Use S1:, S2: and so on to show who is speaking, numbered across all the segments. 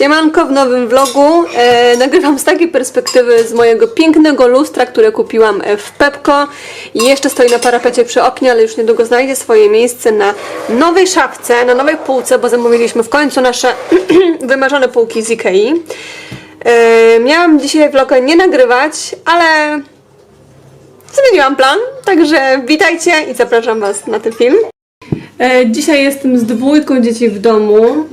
S1: Siemanko w nowym vlogu. E, nagrywam z takiej perspektywy z mojego pięknego lustra, które kupiłam e, w Pepko i jeszcze stoi na parapecie przy oknie, ale już niedługo znajdzie swoje miejsce na nowej szafce, na nowej półce, bo zamówiliśmy w końcu nasze wymarzone półki z Ikei. E, miałam dzisiaj vloga nie nagrywać, ale zmieniłam plan, także witajcie i zapraszam Was na ten film. E, Dzisiaj jestem z dwójką dzieci w domu.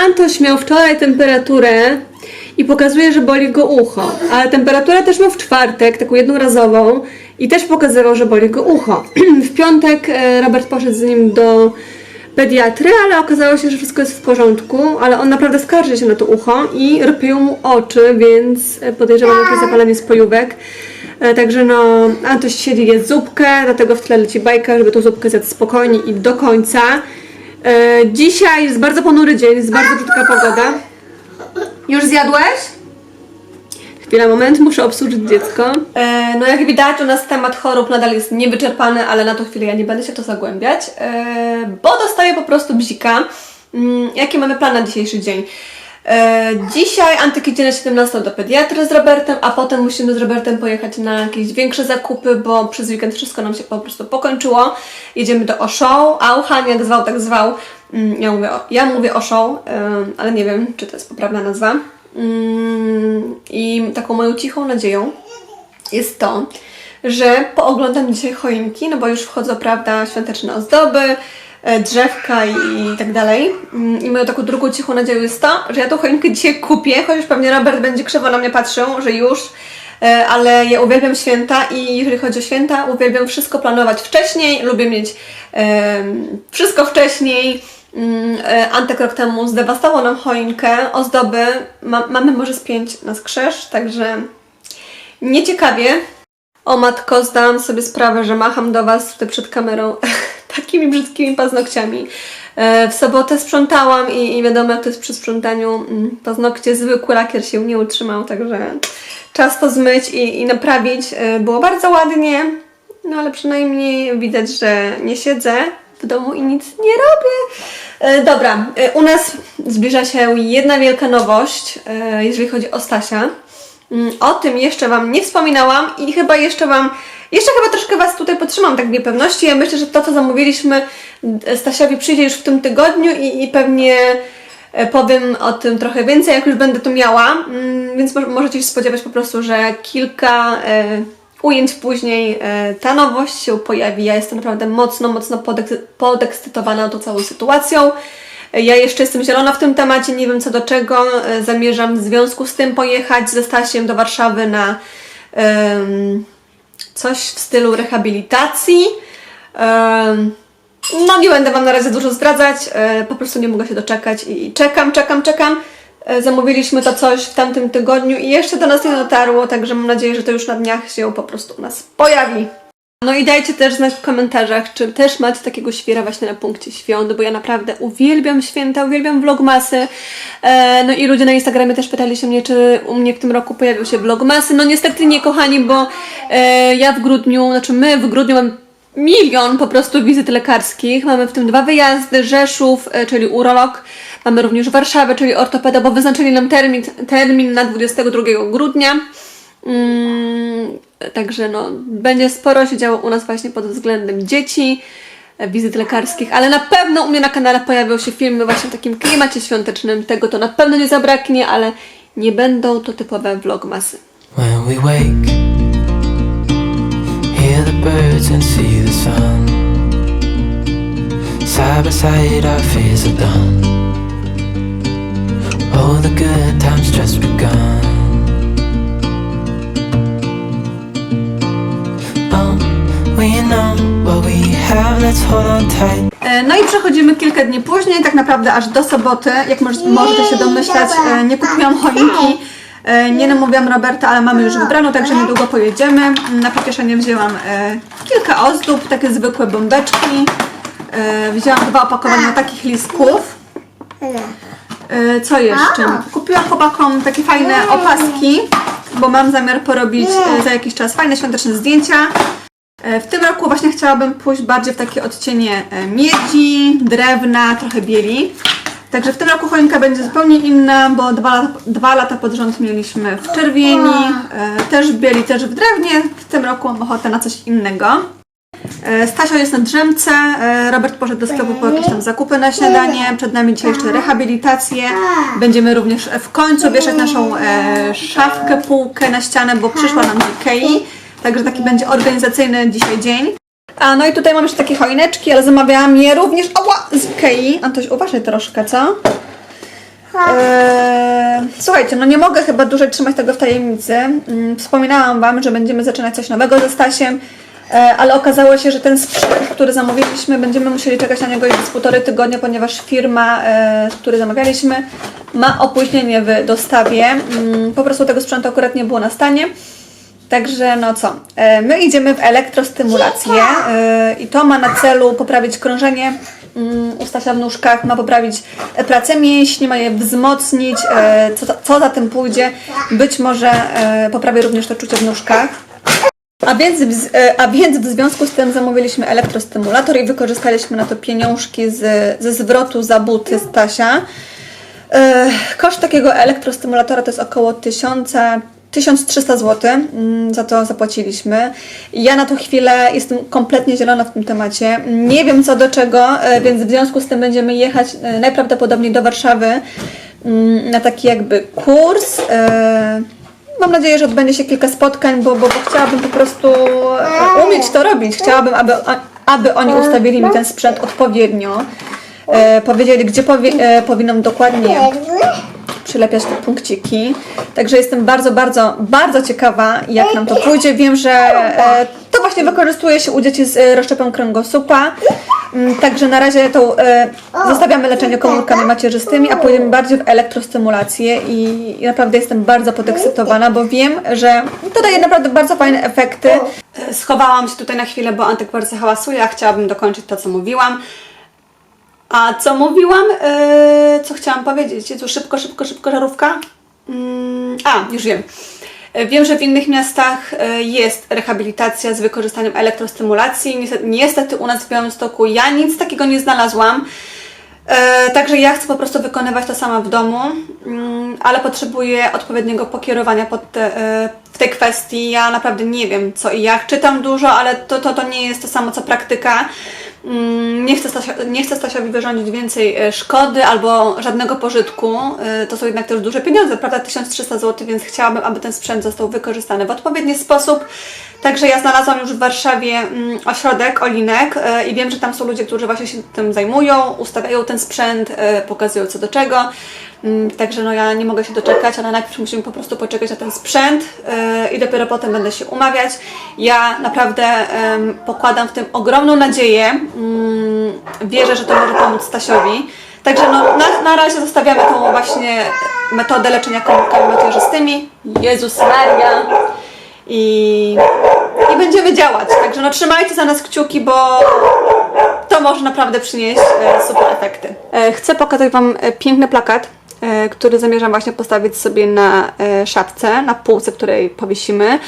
S1: Antoś miał wczoraj temperaturę i pokazuje, że boli go ucho. Ale temperaturę też miał w czwartek, taką jednorazową i też pokazywał, że boli go ucho. W piątek e, Robert poszedł z nim do pediatry, ale okazało się, że wszystko jest w porządku, ale on naprawdę skarży się na to ucho i rypią mu oczy, więc e, podejrzewam jakieś zapalenie spojówek. E, Także no, Antoś siedzi, je zupkę, dlatego w tle leci bajka, żeby tą zupkę zjadł spokojnie i do końca. E, dzisiaj jest bardzo ponury dzień, jest bardzo brzydka pogoda. Już zjadłeś? Chwila, moment, muszę obsłużyć dziecko. E, no jak widać, u nas temat chorób nadal jest niewyczerpany, ale na tą chwilę ja nie będę się to zagłębiać, e, bo dostaję po prostu bzika. Mm, jakie mamy plan na dzisiejszy dzień? E, dzisiaj Antyk idzie na 17 do pediatry z Robertem, a potem musimy z Robertem pojechać na jakieś większe zakupy, bo przez weekend wszystko nam się po prostu pokończyło. Jedziemy do Oszą, Auchan jak zwał, tak zwał. Mm, Ja mówię, o, ja mówię ale nie wiem, czy to jest poprawna nazwa. Mm, I taką moją cichą nadzieją jest to, że pooglądam dzisiaj choinki, no bo już wchodzą, prawda, świąteczne ozdoby, drzewka i, i tak dalej. Mm, I moją taką drugą cichą nadzieją jest to, że ja tą choinkę dzisiaj kupię, chociaż pewnie Robert będzie krzywo na mnie patrzył, że już, e, ale ja uwielbiam święta i jeżeli chodzi o święta, uwielbiam wszystko planować wcześniej, lubię mieć em, wszystko wcześniej. Mm, e, Antek rok temu zdewastował nam choinkę, ozdoby, Ma, mamy może z pięć na skrzyż, także nieciekawie. O matko, zdałam sobie sprawę, że macham do Was tutaj przed kamerą takimi brzydkimi paznokciami. E, W sobotę sprzątałam i, i wiadomo, jak to jest przy sprzątaniu. mm, Paznokcie, zwykły lakier się nie utrzymał, także czas to zmyć i, i naprawić. E, Było bardzo ładnie, no ale przynajmniej widać, że nie siedzę w domu i nic nie robię. E, Dobra, u nas zbliża się jedna wielka nowość, jeżeli chodzi o Stasia. Mm, O tym jeszcze Wam nie wspominałam i chyba jeszcze Wam, jeszcze chyba troszkę Was tutaj podtrzymam tak w niepewności. Ja myślę, że to, co zamówiliśmy e, Stasiowi przyjdzie już w tym tygodniu i, i pewnie e, powiem o tym trochę więcej, jak już będę to miała. Mm, Więc mo- możecie się spodziewać po prostu, że kilka e, ujęć później ta nowość się pojawi. Ja jestem naprawdę mocno, mocno podeks- podekscytowana tą całą sytuacją. Ja jeszcze jestem zielona w tym temacie, nie wiem co do czego. Zamierzam w związku z tym pojechać ze Stasiem do Warszawy na coś w stylu rehabilitacji. No nie będę Wam na razie dużo zdradzać, e, po prostu nie mogę się doczekać i czekam, czekam, czekam. E, Zamówiliśmy to coś w tamtym tygodniu i jeszcze do nas nie dotarło, także mam nadzieję, że to już na dniach się po prostu u nas pojawi. No i dajcie też znać w komentarzach, czy też macie takiego świra właśnie na punkcie świąt, bo ja naprawdę uwielbiam święta, uwielbiam vlogmasy. E, no i ludzie na Instagramie też pytali się mnie, czy u mnie w tym roku pojawią się vlogmasy. No niestety nie, kochani, bo e, ja w grudniu, znaczy my w grudniu mamy milion po prostu wizyt lekarskich. Mamy w tym dwa wyjazdy, Rzeszów, e, czyli urolog. Mamy również Warszawę, czyli ortopeda, bo wyznaczyli nam termin, termin na 22 grudnia. Mm, także no, będzie sporo się działo u nas właśnie pod względem dzieci, e, wizyt lekarskich, ale na pewno u mnie na kanale pojawią się filmy właśnie w takim klimacie świątecznym. Tego to na pewno nie zabraknie, ale nie będą to typowe vlogmasy.
S2: When we wake, hear the birds and see the sun. Side by side, our fears are done. Oh, the good times just begun.
S1: No i przechodzimy kilka dni później, tak naprawdę aż do soboty. Jak moż- możecie się domyślać, e, nie kupiłam choinki, e, nie namówiłam Roberta, ale mamy już wybraną, także niedługo pojedziemy. Na pocieszenie wzięłam e, kilka ozdób, takie zwykłe bombeczki. E, Wzięłam dwa opakowania takich listków. E, Co jeszcze? Kupiłam chłopakom takie fajne opaski, bo mam zamiar porobić e, za jakiś czas fajne świąteczne zdjęcia. E, W tym roku właśnie chciałabym pójść bardziej w takie odcienie e, miedzi, drewna, trochę bieli. Także w tym roku choinka będzie zupełnie inna, bo dwa, lata- dwa lata pod rząd mieliśmy w czerwieni, e, też w bieli, też w drewnie. W tym roku mam ochotę na coś innego. Stasio jest na drzemce, Robert poszedł do sklepu po jakieś tam zakupy na śniadanie, przed nami dzisiaj jeszcze rehabilitacje. Będziemy również w końcu wieszać naszą szafkę, półkę na ścianę, bo przyszła nam z Ikei. Także taki będzie organizacyjny dzisiaj dzień. A no i tutaj mam jeszcze takie choineczki, ale zamawiałam je również oła, z Ikei. Antoś, uważaj troszkę, co? Eee, słuchajcie, no nie mogę chyba dłużej trzymać tego w tajemnicy. Mm, Wspominałam Wam, że będziemy zaczynać coś nowego ze Stasiem, e, ale okazało się, że ten sprzęt, który zamówiliśmy, będziemy musieli czekać na niego już z półtorej tygodnia, ponieważ firma, e, z której zamawialiśmy, ma opóźnienie w dostawie. Mm, Po prostu tego sprzętu akurat nie było na stanie. Także no co, e, my idziemy w elektrostymulację e, i to ma na celu poprawić krążenie mm, u Stasia w nóżkach, ma poprawić pracę mięśni, ma je wzmocnić, e, co, za- co za tym pójdzie, być może poprawi również to czucie w nóżkach. A więc, w- a więc w związku z tym zamówiliśmy elektrostymulator i wykorzystaliśmy na to pieniążki z, ze zwrotu za buty Stasia. Koszt takiego elektrostymulatora to jest około 1000, 1300 zł. mm, Za to zapłaciliśmy. Ja na tą chwilę jestem kompletnie zielona w tym temacie. Nie wiem co do czego, e, więc w związku z tym będziemy jechać e, najprawdopodobniej do Warszawy mm, na taki jakby kurs. E, Mam nadzieję, że odbędzie się kilka spotkań, bo, bo, bo chciałabym po prostu umieć to robić. Chciałabym, aby, aby oni ustawili mi ten sprzęt odpowiednio. Powiedzieli, gdzie powi- powinnam dokładnie przylepiać te punkciki. Także jestem bardzo, bardzo, bardzo ciekawa, jak nam to pójdzie. Wiem, że e, to właśnie wykorzystuje się u dzieci z e, rozszczepem kręgosłupa. Mm, Także na razie to e, zostawiamy leczenie komórkami macierzystymi, a pójdziemy bardziej w elektrostymulację i, naprawdę jestem bardzo podekscytowana, bo wiem, że to daje naprawdę bardzo fajne efekty. Schowałam się tutaj na chwilę, bo Antek bardzo hałasuje, a chciałabym dokończyć to, co mówiłam. A co mówiłam? Yy, co chciałam powiedzieć? Jezu, szybko, szybko, szybko, żarówka? Mm, a, już wiem. Yy, Wiem, że w innych miastach yy, jest rehabilitacja z wykorzystaniem elektrostymulacji. Niestety, niestety u nas w Białymstoku ja nic takiego nie znalazłam. E, Także ja chcę po prostu wykonywać to sama w domu, mm, ale potrzebuję odpowiedniego pokierowania te, e, w tej kwestii. Ja naprawdę nie wiem co i jak. Czytam dużo, ale to, to, to nie jest to samo co praktyka. Mm, Nie chcę, Stasia, nie chcę Stasiowi wyrządzić więcej e, szkody albo żadnego pożytku. E, To są jednak też duże pieniądze, prawda? 1300 zł, więc chciałabym, aby ten sprzęt został wykorzystany w odpowiedni sposób. Także ja znalazłam już w Warszawie mm, ośrodek Olinek e, i wiem, że tam są ludzie, którzy właśnie się tym zajmują, ustawiają ten sprzęt, e, pokazują co do czego. Mm, Także no ja nie mogę się doczekać, ale najpierw musimy po prostu poczekać na ten sprzęt e, i dopiero potem będę się umawiać. Ja naprawdę pokładam w tym ogromną nadzieję. Mm, Wierzę, że to może pomóc Stasiowi. Także no, na, na razie zostawiamy tą właśnie metodę leczenia komórkami macierzystymi. Jezus Maria! I będziemy działać. Także no trzymajcie za nas kciuki, bo to może naprawdę przynieść e, super efekty. E, chcę pokazać Wam e, piękny plakat, który zamierzam właśnie postawić sobie na szafce, na półce, której powiesimy.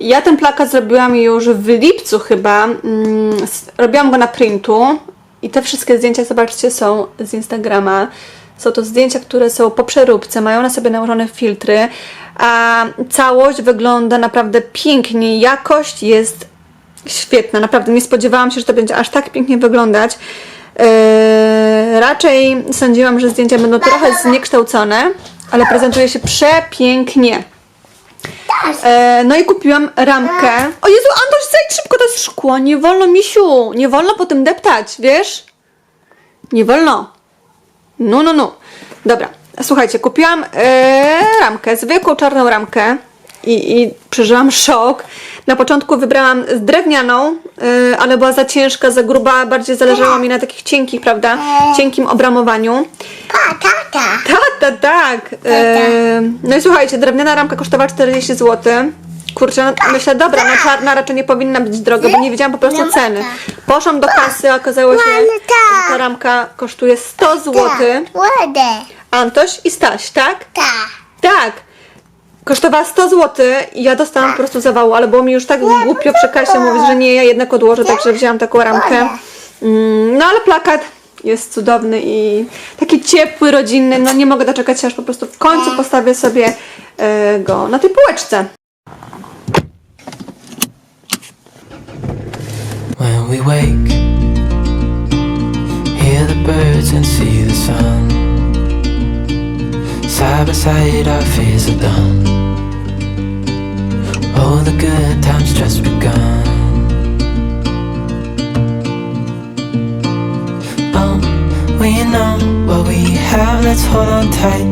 S1: Ja ten plakat zrobiłam już w lipcu chyba. Mm, robiłam go na printu i te wszystkie zdjęcia, zobaczcie, są z Instagrama. Są to zdjęcia, które są po przeróbce, mają na sobie nałożone filtry, a całość wygląda naprawdę pięknie. Jakość jest świetna, naprawdę nie spodziewałam się, że to będzie aż tak pięknie wyglądać. Eee, raczej sądziłam, że zdjęcia będą trochę zniekształcone, ale prezentuje się przepięknie. E, no i kupiłam ramkę. O Jezu, Antoś, zejdź szybko, to jest szkło. Nie wolno, misiu. Nie wolno po tym deptać, wiesz? Nie wolno. No, no, no. Dobra, słuchajcie, kupiłam e, ramkę, zwykłą czarną ramkę i, i przeżyłam szok. Na początku wybrałam drewnianą, e, ale była za ciężka, za gruba, bardziej zależało mi na takich cienkich, prawda, cienkim obramowaniu.
S3: Pa, tata.
S1: Tak, tak, tak. E, no i słuchajcie, drewniana ramka kosztowała 40 zł. Kurczę, no, myślę, dobra, no czarna raczej nie powinna być droga, bo nie wiedziałam po prostu ceny. Poszłam do kasy, okazało się, że ta ramka kosztuje 100 zł.
S3: Ładę.
S1: Antoś i Staś, tak?
S3: Ta.
S1: Tak. Kosztowała 100 zł i ja dostałam po prostu zawału, ale było mi już tak głupio przy kasie mówić, że nie, ja jednak odłożę, także wzięłam taką ramkę. Mm, No ale plakat Jest cudowny i taki ciepły, rodzinny. No nie mogę doczekać się, aż po prostu w końcu postawię sobie e, go na tej półeczce.
S2: We wake, hear the birds and see the sun. Side by side, our fears are done. Oh, the good times just begun. Oh, we know what we have, let's hold on tight.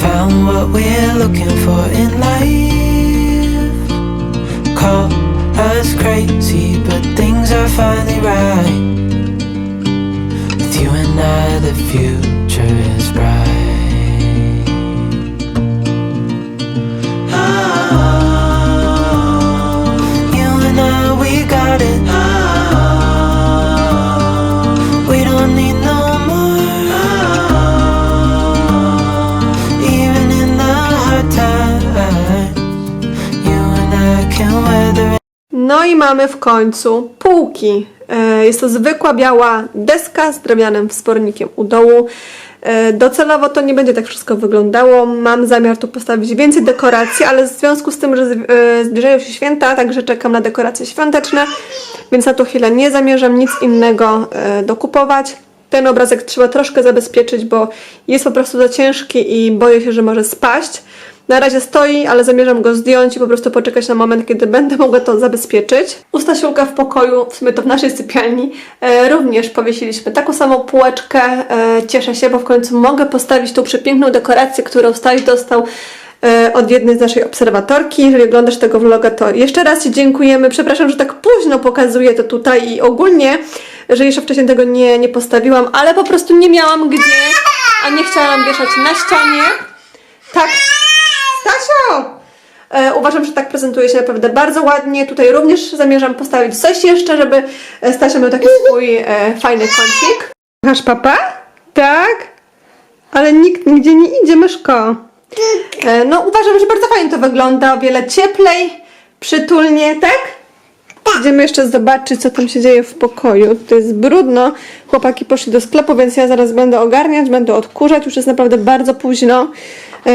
S2: Found what we're looking for in life. Call us crazy, but things are finally right. With you and I, the future is bright. No i
S1: mamy w końcu półki. E, Jest to zwykła biała deska z drewnianym wspornikiem u dołu. E, Docelowo to nie będzie tak wszystko wyglądało. Mam zamiar tu postawić więcej dekoracji, ale w związku z tym, że e, zbliżają się święta, także czekam na dekoracje świąteczne, więc na tą chwilę nie zamierzam nic innego dokupować. Ten obrazek trzeba troszkę zabezpieczyć, bo jest po prostu za ciężki i boję się, że może spaść. Na razie stoi, ale zamierzam go zdjąć i po prostu poczekać na moment, kiedy będę mogła to zabezpieczyć. U Stasiulka w pokoju, w sumie to w naszej sypialni, e, również powiesiliśmy taką samą półeczkę. E, cieszę się, bo w końcu mogę postawić tą przepiękną dekorację, którą Staś dostał e, od jednej z naszej obserwatorki. Jeżeli oglądasz tego vloga, to jeszcze raz Ci dziękujemy. Przepraszam, że tak późno pokazuję to tutaj i ogólnie, że jeszcze wcześniej tego nie, nie postawiłam, ale po prostu nie miałam gdzie, a nie chciałam wieszać na ścianie. Tak, Stasio! E, uważam, że tak prezentuje się naprawdę bardzo ładnie. Tutaj również zamierzam postawić coś jeszcze, żeby e, Stasio miał taki swój e, fajny kącik. Masz papa? Tak? Ale nikt nigdzie nie idzie, myszko. E, no uważam, że bardzo fajnie to wygląda. O wiele cieplej, przytulnie, tak? Idziemy jeszcze zobaczyć, co tam się dzieje w pokoju. To jest brudno. Chłopaki poszli do sklepu, więc ja zaraz będę ogarniać, będę odkurzać. Już jest naprawdę bardzo późno. E,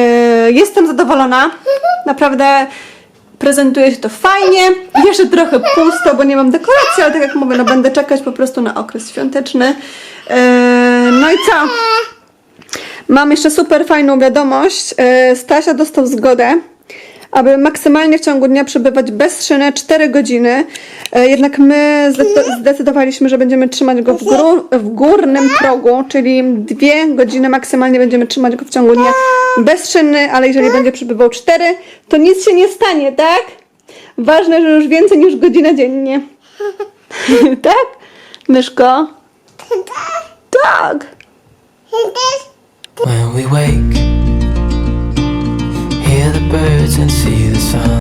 S1: jestem zadowolona. Naprawdę prezentuje się to fajnie. Jeszcze trochę pusto, bo nie mam dekoracji, ale tak jak mówię, no będę czekać po prostu na okres świąteczny. E, no i co? Mam jeszcze super fajną wiadomość. E, Stasia dostał zgodę, aby maksymalnie w ciągu dnia przebywać bez szyny 4 godziny. E, Jednak my zde- zdecydowaliśmy, że będziemy trzymać go w, w górnym progu, czyli 2 godziny maksymalnie będziemy trzymać go w ciągu dnia bez szyny, ale jeżeli będzie przebywał 4, to nic się nie stanie, tak? Ważne, że już więcej niż godzina dziennie. tak? Myszko? Tak.
S2: When we wake, birds and see the sun.